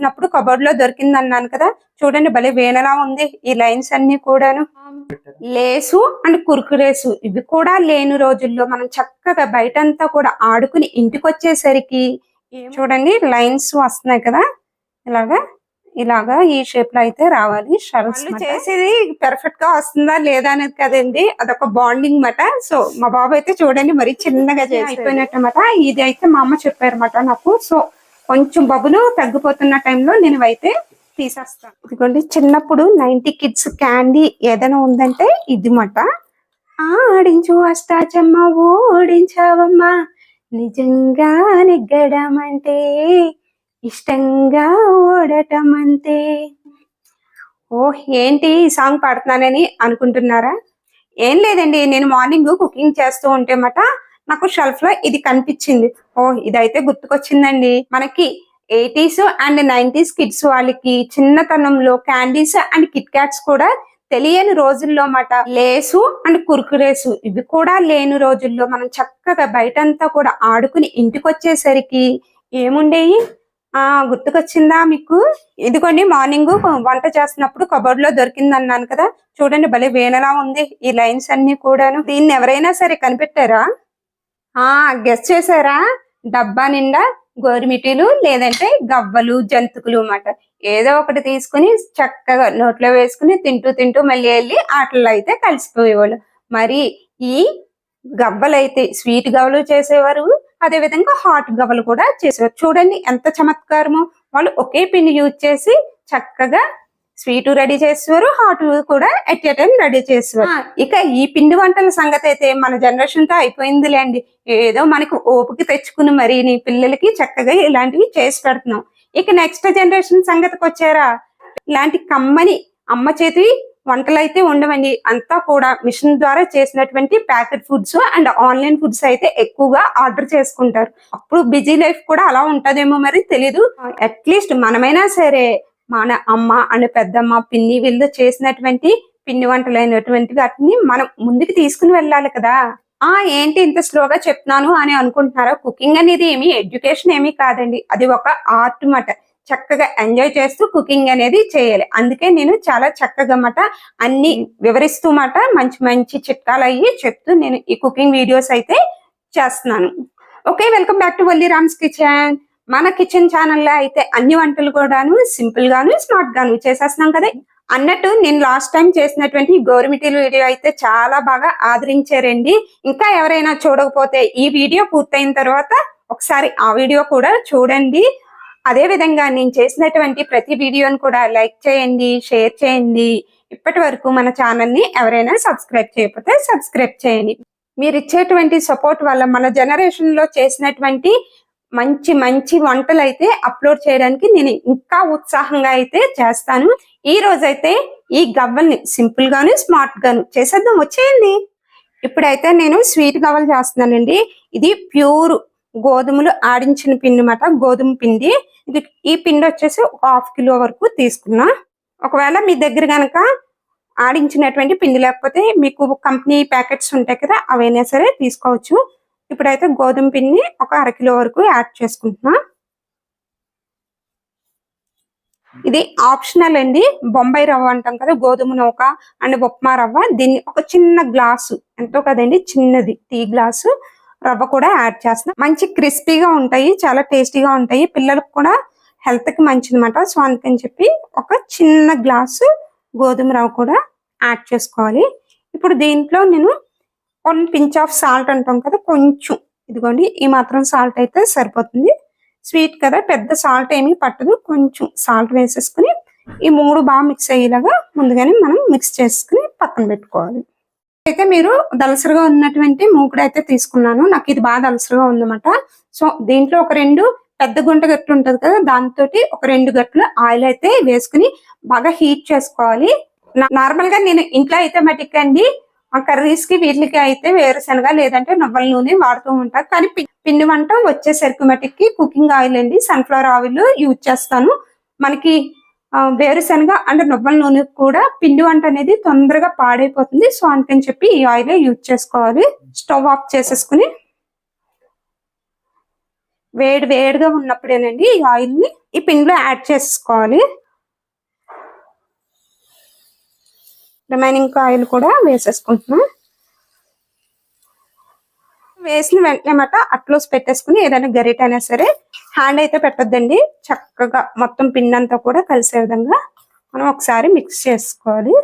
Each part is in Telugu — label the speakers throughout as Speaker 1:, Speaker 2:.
Speaker 1: చేస్తున్నప్పుడు కబోర్డ్లో దొరికింది అన్నాను కదా. చూడండి భలే వేనలా ఉంది ఈ లైన్స్ అన్ని కూడాను. Lays and Kurkures. ఇవి కూడా లేని రోజుల్లో మనం చక్కగా బయటంతా కూడా ఆడుకుని ఇంటికి వచ్చేసరికి చూడండి లైన్స్ వస్తున్నాయి కదా. ఇలాగా ఇలాగా ఈ షేప్లో అయితే రావాలి షరల్స్ చేసేది పెర్ఫెక్ట్గా వస్తుందా లేదా అనేది కదండి అదొక బాండింగ్ మాట. సో మా బాబు అయితే చూడండి మరి చిన్నగా చేసి అయిపోయినట్టు ఇది అయితే మా అమ్మ చెప్పారన్నమాట నాకు. సో కొంచెం బబులు తగ్గిపోతున్న టైంలో నేను అయితే తీసేస్తాను. ఇదిగోండి చిన్నప్పుడు నైన్టీ కిడ్స్ క్యాండీ ఏదైనా ఉందంటే ఇది మాట ఆడించు అష్టాచమ్మ ఓడించావమ్మా నిజంగా నెగ్గడం అంటే ఇష్టంగా ఓడటం అంతే ఓ ఏంటి ఈ సాంగ్ పాడుతున్నానని అనుకుంటున్నారా? ఏం లేదండి నేను మార్నింగ్ కుకింగ్ చేస్తూ ఉంటే మాట నాకు షెల్ఫ్లో ఇది కనిపించింది. ఓ ఇదైతే గుర్తుకొచ్చిందండి. మనకి ఎయిటీస్ అండ్ నైన్టీస్ కిడ్స్ వాళ్ళకి చిన్నతనంలో క్యాండీస్ అండ్ కిట్ క్యాట్స్ కూడా తెలియని రోజుల్లో మాట లేసు అండ్ కురుకురేసు ఇవి కూడా లేని రోజుల్లో మనం చక్కగా బయటంతా కూడా ఆడుకుని ఇంటికి వచ్చేసరికి ఏముండేవి ఆ గుర్తుకొచ్చిందా మీకు? ఇదిగోండి మార్నింగ్ వంట చేస్తున్నప్పుడు కబోర్డ్లో దొరికింది అన్నాను కదా. చూడండి భలే వేనలా ఉంది ఈ లైన్స్ అన్ని కూడాను. దీన్ని ఎవరైనా సరే కనిపెట్టారా? ఆ గెస్ చేశారా? డబ్బా నిండా గోరిమిటీలు లేదంటే గవ్వలు జంతుకులు అన్నమాట. ఏదో ఒకటి తీసుకుని చక్కగా నోట్లో వేసుకుని తింటూ తింటూ మళ్ళీ వెళ్ళి ఆటల్లో అయితే కలిసిపోయేవాళ్ళు. మరి ఈ గవ్వలు అయితే స్వీట్ గవ్వలు చేసేవారు అదే విధంగా హాట్ గవ్వలు కూడా చేసేవారు. చూడండి ఎంత చమత్కారమో. వాళ్ళు ఒకే పిండి యూజ్ చేసి చక్కగా స్వీట్ రెడీ చేసేవారు హాట్ కూడా ఎట్ ఎ టైం రెడీ చేసేవారు. ఇక ఈ పిండి వంటల సంగతి అయితే మన జనరేషన్తో అయిపోయిందిలేండి ఏదో మనకు ఓపిక తెచ్చుకుని మరి నీ పిల్లలకి చక్కగా ఇలాంటివి చేసి పెడుతున్నాం. ఇక నెక్స్ట్ జనరేషన్ సంగతికి వచ్చారా? ఇలాంటి కమ్మని అమ్మ చేతి వంటలు అయితే ఉండవండి. అంతా కూడా మిషన్ ద్వారా చేసినటువంటి packet foods and online foods అయితే ఎక్కువగా ఆర్డర్ చేసుకుంటారు. అప్పుడు బిజీ లైఫ్ కూడా అలా ఉంటదేమో మరి తెలీదు. అట్లీస్ట్ మనమైనా సరే మన అమ్మ అనే పెద్దమ్మ పిన్ని వీళ్ళు చేసినటువంటి పిన్ని వంటలు అయినటువంటి వాటిని మనం ముందుకు తీసుకుని వెళ్ళాలి కదా. ఆ ఏంటి ఇంత స్లోగా చెప్తున్నాను అని అనుకుంటున్నారా? కుకింగ్ అనేది ఏమి ఎడ్యుకేషన్ ఏమీ కాదండి. అది ఒక ఆర్ట్ మాట. చక్కగా ఎంజాయ్ చేస్తూ కుకింగ్ అనేది చేయాలి. అందుకే నేను చాలా చక్కగా మాట అన్ని వివరిస్తూ మాట మంచి మంచి చిట్కాలు అయ్యి చెప్తూ నేను ఈ కుకింగ్ వీడియోస్ అయితే చేస్తున్నాను. Okay welcome back to Valli Ram's kitchen. మన కిచెన్ ఛానల్లో అయితే అన్ని వంటలు కూడాను సింపుల్ గాను స్మార్ట్ గాను చేసేస్తున్నాం కదా. అన్నట్టు నేను లాస్ట్ టైం చేసినటువంటి గోరుమిటీల వీడియో అయితే చాలా బాగా ఆదరించారండి. ఇంకా ఎవరైనా చూడకపోతే ఈ వీడియో పూర్తయిన తర్వాత ఒకసారి ఆ వీడియో కూడా చూడండి. అదే విధంగా నేను చేసినటువంటి ప్రతి వీడియోని కూడా లైక్ చేయండి షేర్ చేయండి. ఇప్పటి వరకు మన ఛానల్ని ఎవరైనా సబ్స్క్రైబ్ చేయకపోతే సబ్స్క్రైబ్ చేయండి. మీరు ఇచ్చేటువంటి సపోర్ట్ వల్ల మన జనరేషన్లో చేసినటువంటి మంచి మంచి వంటలు అయితే అప్లోడ్ చేయడానికి నేను ఇంకా ఉత్సాహంగా అయితే చేస్తాను. ఈ రోజైతే ఈ గవ్వల్ని సింపుల్ గాను స్మార్ట్ గాను చేసేద్దాం. వచ్చేయండి. ఇప్పుడైతే నేను స్వీట్ గవ్వలు చేస్తున్నానండి. ఇది ప్యూర్ గోధుమలు ఆడించిన పిండి మాట గోధుమ పిండి. ఇది ఈ పిండి వచ్చేసి ఒక హాఫ్ కిలో వరకు తీసుకున్నా. ఒకవేళ మీ దగ్గర కనుక ఆడించినటువంటి పిండి లేకపోతే మీకు కంపెనీ ప్యాకెట్స్ ఉంటాయి కదా అవైనా సరే తీసుకోవచ్చు. ఇప్పుడైతే గోధుమ పిండి ఒక అరకిలో వరకు యాడ్ చేసుకుంటున్నా. ఇది ఆప్షనల్ అండి. బొంబాయి రవ్వ అంటాం కదా గోధుమ నౌక అండ్ ఉప్మా రవ్వ. దీన్ని ఒక చిన్న గ్లాసు ఎంతో కదండి చిన్నది టీ గ్లాసు రవ్వ కూడా యాడ్ చేస్తాం మంచి క్రిస్పీగా ఉంటాయి చాలా టేస్టీగా ఉంటాయి. పిల్లలకు కూడా హెల్త్కి మంచిదన్నమాట. సో అందుకని చెప్పి ఒక చిన్న గ్లాసు గోధుమ రవ్వ కూడా యాడ్ చేసుకోవాలి. ఇప్పుడు దీంట్లో నేను వన్ పించ్ ఆఫ్ సాల్ట్ అంటాం కదా కొంచెం. ఇదిగోండి ఈ మాత్రం సాల్ట్ అయితే సరిపోతుంది. స్వీట్ కదా పెద్ద సాల్ట్ ఏమీ పట్టదు కొంచెం సాల్ట్ వేసేసుకుని ఈ మూడు బాగా మిక్స్ అయ్యేలాగా ముందుగానే మనం మిక్స్ చేసుకుని పక్కన పెట్టుకోవాలి. అయితే మీరు దలసరిగా ఉన్నటువంటి మూకుడు అయితే తీసుకున్నాను. నాకు ఇది బాగా దలసరిగా ఉందన్నమాట. సో దీంట్లో ఒక రెండు పెద్ద గుంట గట్టు ఉంటుంది కదా దాంతో ఒక రెండు గట్లు ఆయిల్ అయితే వేసుకుని బాగా హీట్ చేసుకోవాలి. నార్మల్గా నేను ఇంట్లో అయితే మటుకు అండి కర్రీస్కి వీటికి అయితే వేరుశనగ లేదంటే నువ్వుల నూనె వాడుతూ ఉంటా. కానీ పి- పిండి వంట వచ్చేసరికి మటుకి కుకింగ్ ఆయిల్ అండి సన్ఫ్లవర్ ఆయిల్ యూజ్ చేస్తాను. మనకి వేరుశనగ అండ్ నువ్వుల నూనె కూడా పిండి వంట అనేది తొందరగా పాడైపోతుంది. సో అందుకని చెప్పి ఈ ఆయిలే యూజ్ చేసుకోవాలి. స్టవ్ ఆఫ్ చేసేసుకుని వేడి వేడిగా ఉన్నప్పుడేనండి ఈ ఆయిల్ని ఈ పిండిలో యాడ్ చేసుకోవాలి. రిమైనింగ్ ఆయిల్ కూడా వేసేసుకుంటున్నాం. వేసిన వెంటనే మాట అట్లోస్ పెట్టేసుకుని ఏదైనా గరిట అయినా సరే హ్యాండ్ అయితే పెట్టొద్దండి. చక్కగా మొత్తం పిండి అంతా కూడా కలిసే విధంగా మనం ఒకసారి మిక్స్ చేసుకోవాలి.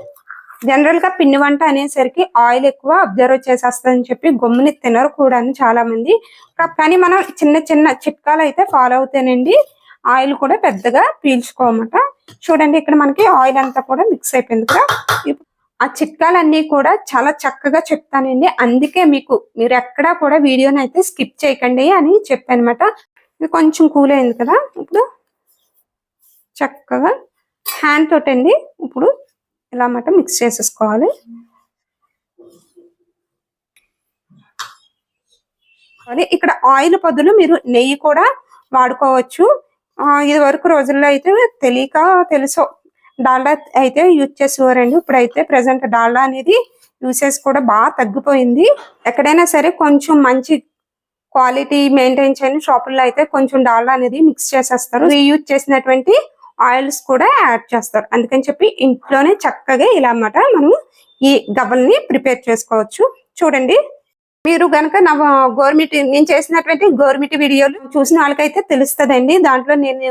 Speaker 1: జనరల్గా పిండి వంట అనేసరికి ఆయిల్ ఎక్కువ అబ్జర్వ్ చేసేస్తుందని చెప్పి గమ్ముని తినరు కూడా చాలా మంది కానీ మనం చిన్న చిన్న చిట్కాలు అయితే ఫాలో అవుతానండి. ఆయిల్ కూడా పెద్దగా పీల్చుకోమట. చూడండి ఇక్కడ మనకి ఆయిల్ అంతా కూడా మిక్స్ అయిపోయింది కదా. ఆ చిట్కాలన్నీ కూడా చాలా చక్కగా చెప్తానండి. అందుకే మీకు మీరు ఎక్కడా కూడా వీడియోని అయితే స్కిప్ చేయకండి అని చెప్పానమాట. ఇది కొంచెం కూల్ అయింది కదా? ఇప్పుడు చక్కగా హ్యాండ్ తోటండి ఇప్పుడు ఇలా అన్నమాట మిక్స్ చేసేసుకోవాలి. అది ఇక్కడ ఆయిల్ బదులు మీరు నెయ్యి కూడా వాడుకోవచ్చు. ఇది వరకు రోజుల్లో అయితే తెలియక తెలుసో డాల్డా అయితే యూజ్ చేసేవారండి. ఇప్పుడైతే ప్రజెంట్ డాల్డా అనేది యూసేజ్ కూడా బాగా తగ్గిపోయింది. ఎక్కడైనా సరే కొంచెం మంచి క్వాలిటీ మెయింటైన్ చేయని షాపుల్లో అయితే కొంచెం డాల్డా అనేది మిక్స్ చేసేస్తారు. రీయూజ్ చేసినటువంటి ఆయిల్స్ కూడా యాడ్ చేస్తారు. అందుకని చెప్పి ఇంట్లోనే చక్కగా ఇలా అన్నమాట మనం ఈ గవ్వల్ని ప్రిపేర్ చేసుకోవచ్చు. చూడండి. మీరు గనక నా గవర్నమెంట్ నేను చేసినటువంటి గోర్మిట్ వీడియోలు చూసిన వాళ్ళకైతే తెలుస్తుందండి. దాంట్లో నేను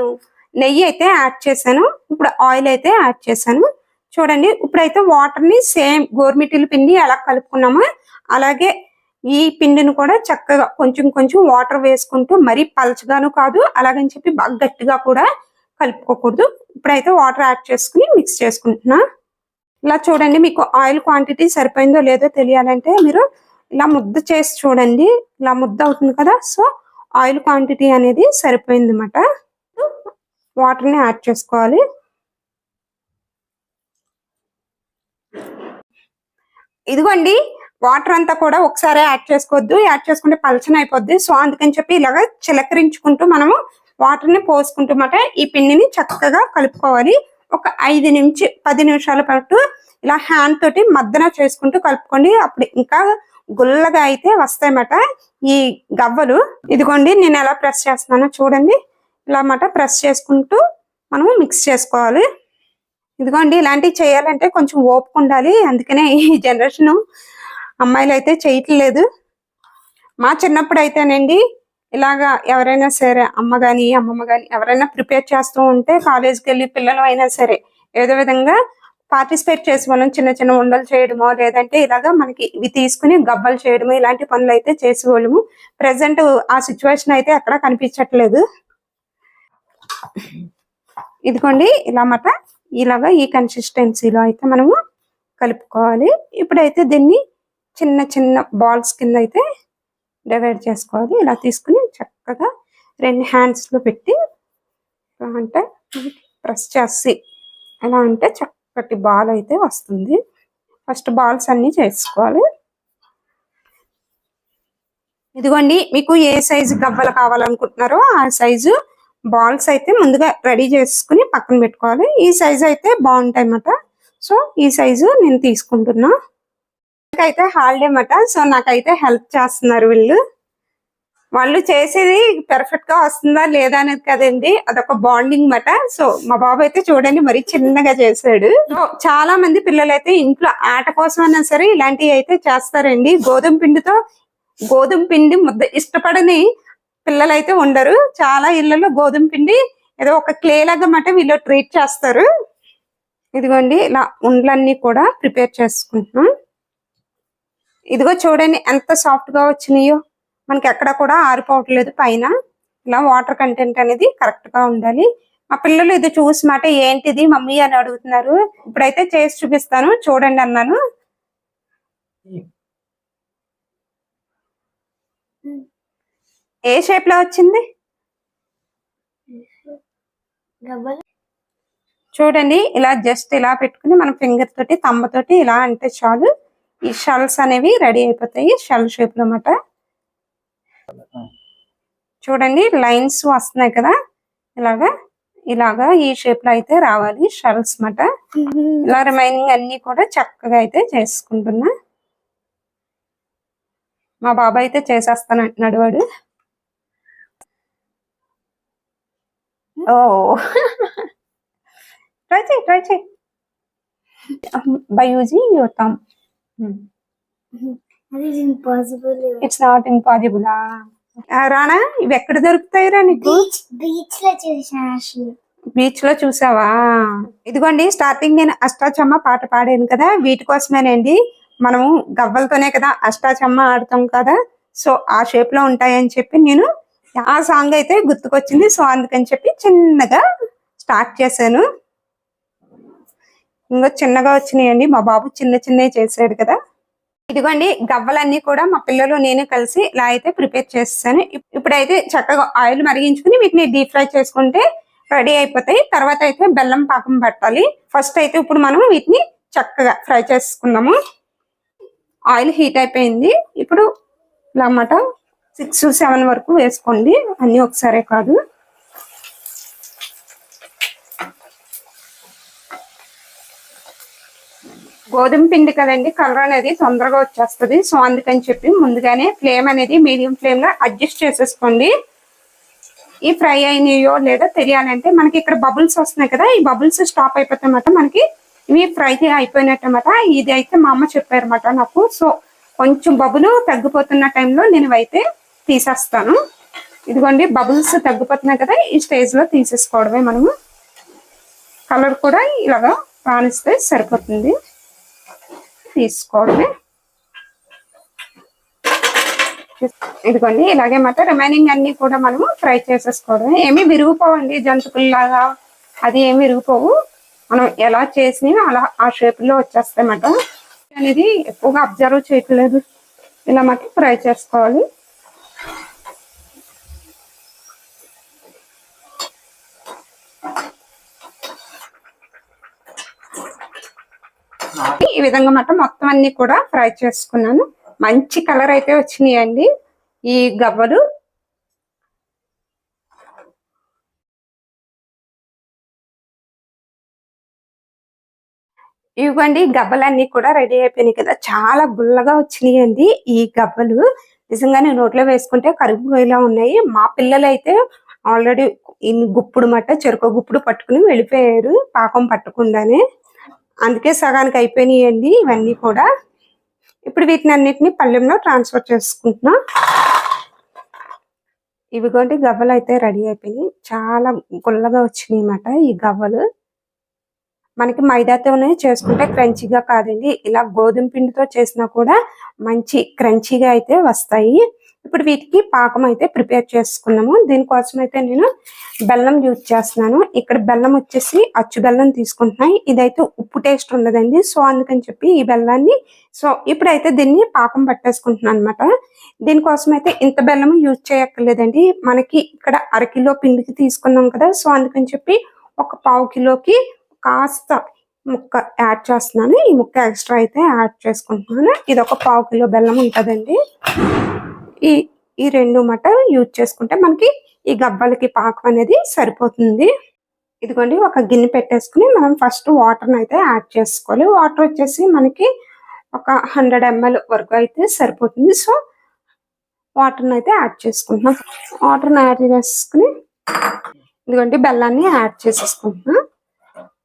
Speaker 1: నెయ్యి అయితే యాడ్ చేశాను. ఇప్పుడు ఆయిల్ అయితే యాడ్ చేశాను. చూడండి ఇప్పుడైతే వాటర్ని సేమ్ గోర్మిటిల్ పిండి ఎలా కలుపుకున్నామో అలాగే ఈ పిండిని కూడా చక్కగా కొంచెం కొంచెం వాటర్ వేసుకుంటూ మరీ పలచగాను కాదు అలాగని చెప్పి బాగా గట్టిగా కూడా కలుపుకోకూడదు. ఇప్పుడైతే వాటర్ యాడ్ చేసుకుని మిక్స్ చేసుకుంటున్నా. ఇలా చూడండి మీకు ఆయిల్ క్వాంటిటీ సరిపోయిందో లేదో తెలియాలంటే మీరు ఇలా ముద్ద చేసి చూడండి. ఇలా ముద్ద అవుతుంది కదా సో ఆయిల్ క్వాంటిటీ అనేది సరిపోయింది అన్నమాట వాటర్ని యాడ్ చేసుకోవాలి. ఇదిగోండి వాటర్ అంతా కూడా ఒకసారి యాడ్ చేసుకోవద్దు. యాడ్ చేసుకుంటే పలచన అయిపోద్ది. సో అందుకని చెప్పి ఇలాగ చిలకరించుకుంటూ మనము వాటర్ని పోసుకుంటూ మాట ఈ పిండిని చక్కగా కలుపుకోవాలి. ఒక ఐదు నుంచి పది నిమిషాల పాటు ఇలా హ్యాండ్ తోటి మద్దన చేసుకుంటూ కలుపుకోండి. అప్పుడు ఇంకా గుల్లగా అయితే వస్తాయన్నమాట ఈ గవ్వలు. ఇదిగోండి నేను ఎలా ప్రెస్ చేస్తున్నానో చూడండి. ఇలా అన్నమాట ప్రెస్ చేసుకుంటూ మనము మిక్స్ చేసుకోవాలి. ఇదిగోండి ఇలాంటివి చేయాలంటే కొంచెం ఓపిక ఉండాలి. అందుకనే ఈ జనరేషన్ అమ్మాయిలు అయితే చేయట్లేదు. మా చిన్నప్పుడు అయితేనండి ఇలాగా ఎవరైనా సరే అమ్మ కానీ అమ్మమ్మ కానీ ఎవరైనా ప్రిపేర్ చేస్తూ ఉంటే కాలేజీకి వెళ్ళి పిల్లలు అయినా సరే ఏదో విధంగా పార్టిసిపేట్ చేసి మనం చిన్న చిన్న ఉండలు చేయడమో లేదంటే ఇలాగా మనకి ఇవి తీసుకుని గబ్బలు చేయడము ఇలాంటి పనులు అయితే చేసేవాళ్ళము. ప్రెసెంట్ ఆ సిచ్యువేషన్ అయితే ఎక్కడా కనిపించట్లేదు. ఇదిగోండి ఇలా మాట. ఇలాగా ఈ కన్సిస్టెన్సీలో అయితే మనము కలుపుకోవాలి. ఇప్పుడైతే దీన్ని చిన్న చిన్న బాల్స్ కింద అయితే డివైడ్ చేసుకోవాలి. ఇలా తీసుకుని చక్కగా రెండు హ్యాండ్స్లో పెట్టి ఎలా అంటే ప్రెస్ చేసి ఎలా అంటే చక్కటి బాల్ అయితే వస్తుంది. ఫస్ట్ బాల్స్ అన్నీ చేసుకోవాలి. ఇదిగోండి మీకు ఏ సైజు గవ్వలు కావాలనుకుంటున్నారో ఆ సైజు బాల్స్ అయితే ముందుగా రెడీ చేసుకుని పక్కన పెట్టుకోవాలి. ఈ సైజు అయితే బాగుంటాయి అన్నమాట సో ఈ సైజు నేను తీసుకుంటున్నా. నాకైతే హాలిడే అన్నమాట. సో నాకైతే హెల్ప్ చేస్తున్నారు వీళ్ళు. వాళ్ళు చేసేది పెర్ఫెక్ట్గా వస్తుందా లేదా అనేది కదండి అదొక బాండింగ్ మాట సో మా బాబు అయితే చూడండి మరి చిన్నగా చేశాడు. చాలా మంది పిల్లలు అయితే ఇంట్లో ఆట కోసం అయినా సరే ఇలాంటివి అయితే చేస్తారండి. గోధుమ పిండితో గోధుమ పిండి ముద్ద ఇష్టపడని పిల్లలు అయితే ఉండరు. చాలా ఇళ్ళలో గోధుమ పిండి ఏదో ఒక క్లే లాగా మాట వీళ్ళు ట్రీట్ చేస్తారు. ఇదిగోండి ఇలా ఉండలన్నీ కూడా ప్రిపేర్ చేసుకుంటున్నాం. ఇదిగో చూడండి ఎంత సాఫ్ట్గా వచ్చినాయో. మనకి ఎక్కడ కూడా ఆరిపోవట్లేదు పైన. ఇలా వాటర్ కంటెంట్ అనేది కరెక్ట్గా ఉండాలి. మా పిల్లలు ఇది చూసి మాట ఏంటిది మమ్మీ? అని అడుగుతున్నారు. ఇప్పుడైతే చేసి చూపిస్తాను. చూడండి అన్నాను. ఏ షేప్లో వచ్చింది? చూడండి ఇలా జస్ట్ ఇలా పెట్టుకుని మన ఫింగర్ తోటి తమ్మ తోటి ఇలా అంటే చాలు. ఈ షెల్స్ అనేవి రెడీ అయిపోతాయి షెల్ షేప్లో అన్నమాట. చూడండి లైన్స్ వస్తున్నాయి కదా. ఇలాగా ఇలాగా ఈ షేప్లో అయితే రావాలి షెల్స్ మాట ఇలా రిమైనింగ్ అన్ని కూడా చక్కగా అయితే చేసుకుంటున్నా. మా బాబాయ్ అయితే చేసేస్తాను అంటున్నాడు వాడు. ఓ ట్రై చేయి ట్రై చేయి బై యూజింగ్ యువర్ థమ్
Speaker 2: అది impossible
Speaker 1: it's not impossible Rana ఇవి ఎక్కడ దొరుకుతాయిరా నీకు?
Speaker 2: బీచ్ బీచ్లో చూసిన
Speaker 1: బీచ్లో చూసావా? ఇదిగోండి స్టార్టింగ్ నేను అష్టాచమ్మ పాట పాడాను కదా. వీటి కోసమేనండి. మనము గవ్వలతోనే కదా అష్టాచమ్మ ఆడతాం కదా. సో ఆ షేప్లో ఉంటాయని చెప్పి నేను ఆ సాంగ్ అయితే గుర్తుకొచ్చింది. సో అందుకని చెప్పి చిన్నగా స్టార్ట్ చేశాను. ఇంకా చిన్నగా వచ్చినాయండి. మా బాబు చిన్న చిన్నవి చేసాడు కదా. ఇదిగోండి గవ్వలన్నీ కూడా మా పిల్లలు నేను కలిసి ఇలా అయితే ప్రిపేర్ చేస్తాను. ఇప్పుడైతే చక్కగా ఆయిల్ మరిగించుకుని వీటిని డీప్ ఫ్రై చేసుకుంటే రెడీ అయిపోతాయి. తర్వాత అయితే బెల్లం పాకం పట్టాలి. ఫస్ట్ అయితే ఇప్పుడు మనం వీటిని చక్కగా ఫ్రై చేసుకుందాము. ఆయిల్ హీట్ అయిపోయింది. ఇప్పుడు ఇలా అన్నమాట సిక్స్ సెవెన్ వరకు వేసుకోండి. అన్నీ ఒకసారే కాదు. గోధుమ పిండి కదండి కలర్ అనేది తొందరగా వచ్చేస్తుంది. సో అందుకని చెప్పి ముందుగానే ఫ్లేమ్ అనేది మీడియం ఫ్లేమ్లో అడ్జస్ట్ చేసేసుకోండి. ఈ ఫ్రై అయినాయో లేదో తెలియాలంటే మనకి ఇక్కడ బబుల్స్ వస్తున్నాయి కదా ఈ బబుల్స్ స్టాప్ అయిపోతాయన్నమాట మనకి ఇవి ఫ్రై అయిపోయినట్టమాట ఇది అయితే మా అమ్మ చెప్పారన్నమాట నాకు. సో కొంచెం బబులు తగ్గిపోతున్న టైంలో నేను అయితే తీసేస్తాను. ఇదిగోండి బబుల్స్ తగ్గిపోతున్నాయి కదా ఈ స్టేజ్లో తీసేసుకోవడమే మనము. కలర్ కూడా ఇలాగా రాణిస్తే సరిపోతుంది. తీసుకోవడమే. ఇదిగోండి ఇలాగే మాట రిమైనింగ్ అన్ని కూడా మనము ఫ్రై చేసేసుకోవడమే. ఏమి విరిగిపోవండి జంతుకుల్లాగా అది ఏమి విరిగిపోవు. మనం ఎలా చేసినా అలా ఆ షేప్లో వచ్చేస్తాయి అన్నమాట అనేది ఎక్కువగా అబ్జర్వ్ చేయట్లేదు. ఇలా మాట ఫ్రై చేసుకోవాలి ఈ విధంగా మాట మొత్తం అన్ని కూడా ఫ్రై చేసుకున్నాను. మంచి కలర్ అయితే వచ్చినాయండి. ఈ గవ్వలు. ఇవ్వండి గబ్బలన్నీ కూడా రెడీ అయిపోయినాయి కదా. చాలా గుల్లగా వచ్చినాయండి ఈ గబ్బలు నిజంగానే నోట్లో వేసుకుంటే కరిగిపోయేలా ఉన్నాయి. మా పిల్లలు అయితే ఆల్రెడీ గుప్పుడు మట్ట చెరుకు గుప్పుడు పట్టుకుని వెళ్ళిపోయారు. పాకం పట్టకుండానే. అందుకే సగానికి అయిపోయినాయండి ఇవన్నీ కూడా. ఇప్పుడు వీటిని అన్నిటిని పళ్ళెంలో ట్రాన్స్ఫర్ చేసుకుంటున్నా. ఇవిగోండి గవ్వలు అయితే రెడీ అయిపోయినాయి. చాలా గుల్లగా వచ్చినాయి అన్నమాట ఈ గవ్వలు. మనకి మైదాతోనే చేసుకుంటే క్రంచీగా కాదండి. ఇలా గోధుమ పిండితో చేసినా కూడా మంచి క్రంచీగా అయితే వస్తాయి. ఇప్పుడు వీటికి పాకం అయితే ప్రిపేర్ చేసుకున్నాము. దీనికోసం అయితే నేను బెల్లం యూజ్ చేస్తున్నాను. ఇక్కడ బెల్లం వచ్చేసి అచ్చు బెల్లం తీసుకుంటున్నాయి. ఇదైతే ఉప్పు టేస్ట్ ఉండదండి. సో అందుకని చెప్పి ఈ బెల్లాన్ని సో ఇప్పుడైతే దీన్ని పాకం పట్టేసుకుంటున్నాను అనమాట దీనికోసం అయితే ఇంత బెల్లం యూజ్ చేయక్కర్లేదండి. మనకి ఇక్కడ అరకిలో పిండికి తీసుకున్నాం కదా. సో అందుకని చెప్పి ఒక పావు కిలోకి కాస్త ముక్క యాడ్ చేస్తున్నాను. ఈ ముక్క ఎక్స్ట్రా అయితే యాడ్ చేసుకుంటున్నాను. ఇది ఒక పావు కిలో బెల్లం ఉంటుందండి. ఈ ఈ రెండు మట యూజ్ చేసుకుంటే మనకి ఈ గబ్బలకి పాకం అనేది సరిపోతుంది. ఇదిగోండి ఒక గిన్నె పెట్టేసుకుని మనం ఫస్ట్ వాటర్ అయితే యాడ్ చేసుకోవాలి. వాటర్ వచ్చేసి మనకి ఒక హండ్రెడ్ ఎంఎల్ వరకు అయితే సరిపోతుంది. సో వాటర్ని అయితే యాడ్ చేసుకుంటున్నాం. వాటర్ని యాడ్ చేసుకుని ఇదిగోండి బెల్లాన్ని యాడ్ చేసేసుకుంటున్నాం.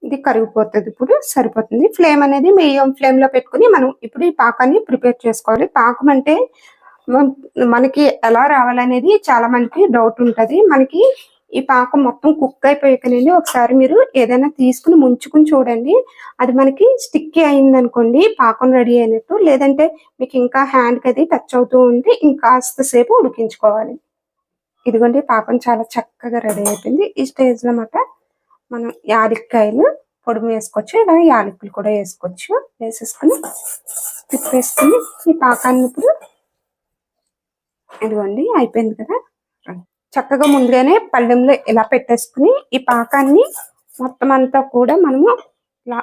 Speaker 1: ఇది కరిగిపోతుంది ఇప్పుడు సరిపోతుంది. ఫ్లేమ్ అనేది మీడియం ఫ్లేమ్లో పెట్టుకుని మనం ఇప్పుడు ఈ పాకాన్ని ప్రిపేర్ చేసుకోవాలి. పాకం అంటే మనకి ఎలా రావాలనేది చాలా మందికి డౌట్ ఉంటుంది. మనకి ఈ పాకం మొత్తం కుక్ అయిపోయాకనండి ఒకసారి మీరు ఏదైనా తీసుకుని ముంచుకుని చూడండి. అది మనకి స్టిక్కీ అయింది అనుకోండి పాకం రెడీ అయినట్టు. లేదంటే మీకు ఇంకా హ్యాండ్కి అది టచ్ అవుతూ ఉంటే ఇంకాస్త సేపు ఉడికించుకోవాలి. ఇదిగోండి పాకం చాలా చక్కగా రెడీ అయిపోయింది. ఈ స్టేజ్లో మాట మనం యాలక్కాయలు పొడి వేసుకోవచ్చు ఇలా యాలకులు కూడా వేసుకోవచ్చు. వేసేసుకుని తిప్పేసుకుని ఈ పాకాన్ని ఇప్పుడు ఇదిగోండి అయిపోయింది కదా? చక్కగా ముందుగానే పళ్ళెంలో ఇలా పెట్టేసుకుని ఈ పాకాన్ని మొత్తం అంతా కూడా మనము ఇలా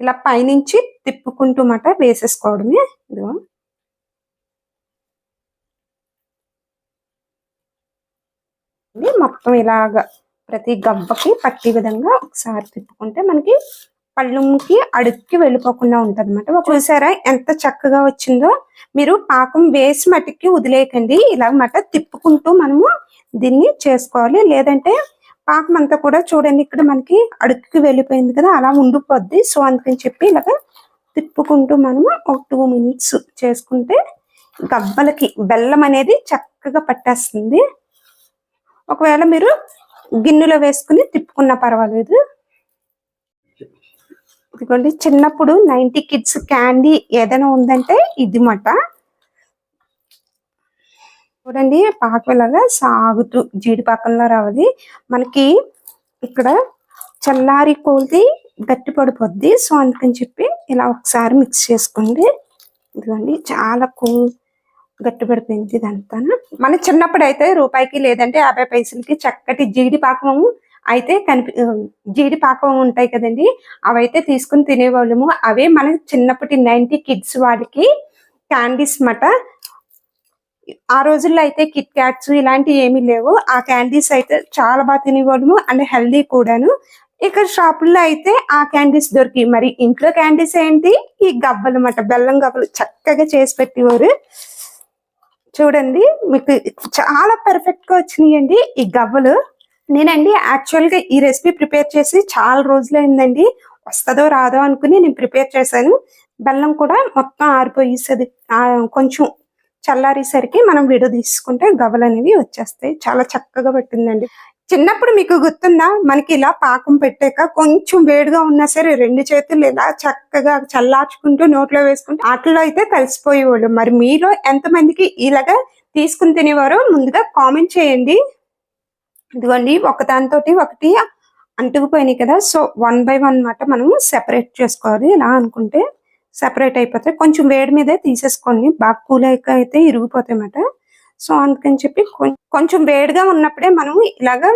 Speaker 1: ఇలా పైనుంచి తిప్పుకుంటూ మాట వేసేసుకోవడమే. ఇదిగో. మొత్తం ఇలాగా ప్రతి గబ్బకి పట్టి విధంగా ఒకసారి తిప్పుకుంటే మనకి పళ్ళుకి అడుక్కి వెళ్ళిపోకుండా ఉంటుంది అనమాట చూసారా? ఎంత చక్కగా వచ్చిందో? మీరు పాకం వేసి మట్టికి వదిలేయకండి. ఇలాగమాట తిప్పుకుంటూ మనము దీన్ని చేసుకోవాలి. లేదంటే పాకం అంతా కూడా చూడండి ఇక్కడ మనకి అడుగుకి వెళ్ళిపోయింది కదా అలా ఉండిపోద్ది. సో అందుకని చెప్పి ఇలాగ తిప్పుకుంటూ మనము ఒక టూ మినిట్స్ చేసుకుంటే గవ్వలకి బెల్లం అనేది చక్కగా పట్టేస్తుంది. ఒకవేళ మీరు గిన్నెలో వేసుకుని తిప్పుకున్నా పర్వాలేదు. ఇదిగోండి చిన్నప్పుడు నైన్టీ కిడ్స్ క్యాండీ ఏదైనా ఉందంటే ఇది మాట చూడండి పాకలాగా సాగుతూ జీడిపాకంలో రావాలి. మనకి ఇక్కడ చల్లారి కోల్ది గట్టి పడిపోద్ది. సో అందుకని చెప్పి ఇలా ఒకసారి మిక్స్ చేసుకోండి ఇదిగోండి చాలా కూల్ గట్టి పడిపోయింది ఇదంతా మన చిన్నప్పుడు అయితే రూపాయికి లేదంటే యాభై పైసలకి చక్కటి జీడిపాకము అయితే కనిపి జీడిపాకం ఉంటాయి కదండి అవైతే తీసుకుని తినేవాళ్ళము. అవే మన చిన్నప్పటి నైన్టీ కిడ్స్ వాళ్ళకి క్యాండీస్ మాట. ఆ రోజుల్లో అయితే కిట్ క్యాట్స్ ఇలాంటివి ఏమీ లేవు. ఆ క్యాండీస్ అయితే చాలా బాగా తినేవాళ్ళము అండ్ హెల్దీ కూడాను. ఇక్కడ షాపుల్లో అయితే ఆ క్యాండీస్ దొరికి మరి ఇంట్లో క్యాండీస్ ఏంటి? ఈ గవ్వలు అన్నమాట బెల్లం గవ్వలు చక్కగా చేసి పెట్టేవారు. చూడండి మీకు చాలా పర్ఫెక్ట్గా వచ్చినాయండి ఈ గవ్వలు. నేనండి యాక్చువల్గా ఈ రెసిపీ ప్రిపేర్ చేసి చాలా రోజులు అయిందండి వస్తుందో రాదో అనుకుని నేను ప్రిపేర్ చేశాను. బెల్లం కూడా మొత్తం ఆరిపోయేసరి కొంచెం చల్లారేసరికి మనం విడ తీసుకుంటే గవలు అనేవి వచ్చేస్తాయి. చాలా చక్కగా పట్టిందండి. చిన్నప్పుడు మీకు గుర్తుందా? మనకి ఇలా పాకం పెట్టాక కొంచెం వేడిగా ఉన్నా సరే రెండు చేతులు ఇలా చక్కగా చల్లార్చుకుంటూ నోట్లో వేసుకుంటూ ఆటల్లో అయితే కలిసిపోయేవాళ్ళు. మరి మీలో ఎంతమందికి ఇలాగా తీసుకుని తినేవారో ముందుగా కామెంట్ చేయండి. ఇదిగోండి ఒకదానితో ఒకటి అంటుకుపోయినాయి కదా. సో వన్ బై వన్ మాట మనం సెపరేట్ చేసుకోవాలి. ఇలా అనుకుంటే సెపరేట్ అయిపోతాయి. కొంచెం వేడి మీదే తీసేసుకోండి. బాగా కూల్ అయ్యాక అయితే ఇరిగిపోతాయి అన్నమాట. సో అందుకని చెప్పి కొంచెం వేడిగా ఉన్నప్పుడే మనం ఇలాగా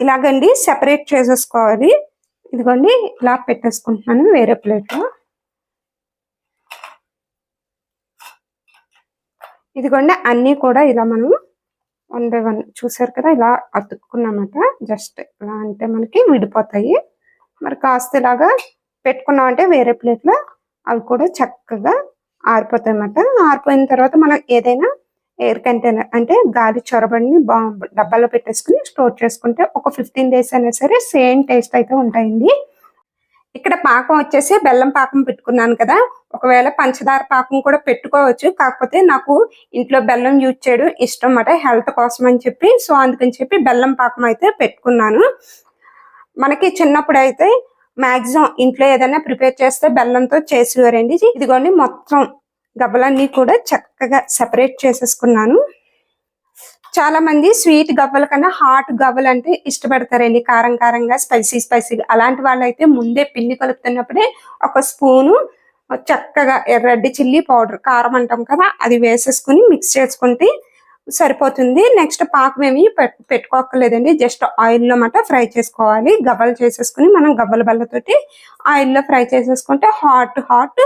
Speaker 1: ఇలాగండి సెపరేట్ చేసేసుకోవాలి. ఇదిగోండి ఇలా పెట్టేసుకుంటున్నాను వేరే ప్లేట్లో ఇదిగోండి అన్నీ కూడా ఇలా మనం వన్ బై వన్ చూసారు కదా ఇలా అతుక్కున్నమాట. జస్ట్ ఇలా అంటే మనకి విడిపోతాయి. మరి కాస్త ఇలాగా పెట్టుకున్నామంటే వేరే ప్లేట్లో అవి కూడా చక్కగా ఆరిపోతాయి అన్నమాట ఆరిపోయిన తర్వాత మనం ఏదైనా ఎయిర్ కంటైనర్ అంటే గాలి చొరబడిని బా డబ్బాలో పెట్టేసుకుని స్టోర్ చేసుకుంటే ఒక ఫిఫ్టీన్ డేస్ అయినా సరే సేమ్ టేస్ట్ అయితే ఉంటాయండి. ఇక్కడ పాకం వచ్చేసి బెల్లం పాకం పెట్టుకున్నాను కదా. ఒకవేళ పంచదార పాకం కూడా పెట్టుకోవచ్చు. కాకపోతే నాకు ఇంట్లో బెల్లం యూజ్ చేయడం ఇష్టం అన్నమాట హెల్త్ కోసం అని చెప్పి. సో అందుకని చెప్పి బెల్లం పాకం అయితే పెట్టుకున్నాను. మనకి చిన్నప్పుడు అయితే మాక్సిమం ఇంట్లో ఏదైనా ప్రిపేర్ చేస్తే బెల్లంతో చేసేవారండి ఇదిగోండి మొత్తం గబ్బలన్నీ కూడా చక్కగా సెపరేట్ చేసేసుకున్నాను. చాలా మంది స్వీట్ గవ్వల కన్నా హాట్ గవ్వలు అంటే ఇష్టపడతారండి. కారం కారంగా స్పైసీ స్పైసీగా అలాంటి వాళ్ళైతే ముందే పిండి కలుపుతున్నప్పుడే ఒక స్పూను చక్కగా ఎర్రడ్డి చిల్లీ పౌడర్ కారం అంటాం కదా అది వేసేసుకుని మిక్స్ చేసుకుంటే సరిపోతుంది. నెక్స్ట్ పాకం ఏమి పెట్టుకోక్కర్లేదండి. జస్ట్ ఆయిల్లో మాట ఫ్రై చేసుకోవాలి. గవ్వలు చేసేసుకుని మనం గవ్వల బల్లతోటి ఆయిల్లో ఫ్రై చేసేసుకుంటే హాట్ హాట్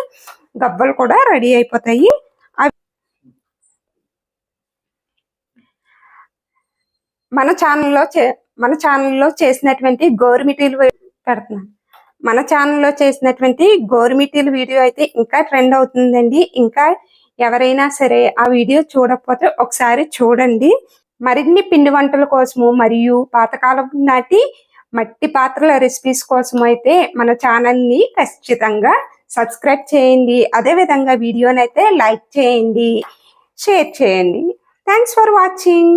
Speaker 1: గవ్వలు కూడా రెడీ అయిపోతాయి అవి మన ఛానల్లో చే మన ఛానల్లో చేసినటువంటి గోరుమిటీలు పెడుతున్నాను. మన ఛానల్లో చేసినటువంటి గోరుమిటీలు వీడియో అయితే ఇంకా ట్రెండ్ అవుతుందండి. ఇంకా ఎవరైనా సరే ఆ వీడియో చూడకపోతే ఒకసారి చూడండి. మరిన్ని పిండి వంటల కోసము మరియు పాతకాలం నాటి మట్టి పాత్రల రెసిపీస్ కోసం అయితే మన ఛానల్ని ఖచ్చితంగా సబ్స్క్రైబ్ చేయండి. అదే విధంగా వీడియోనైతే లైక్ చేయండి. షేర్ చేయండి. Thanks for watching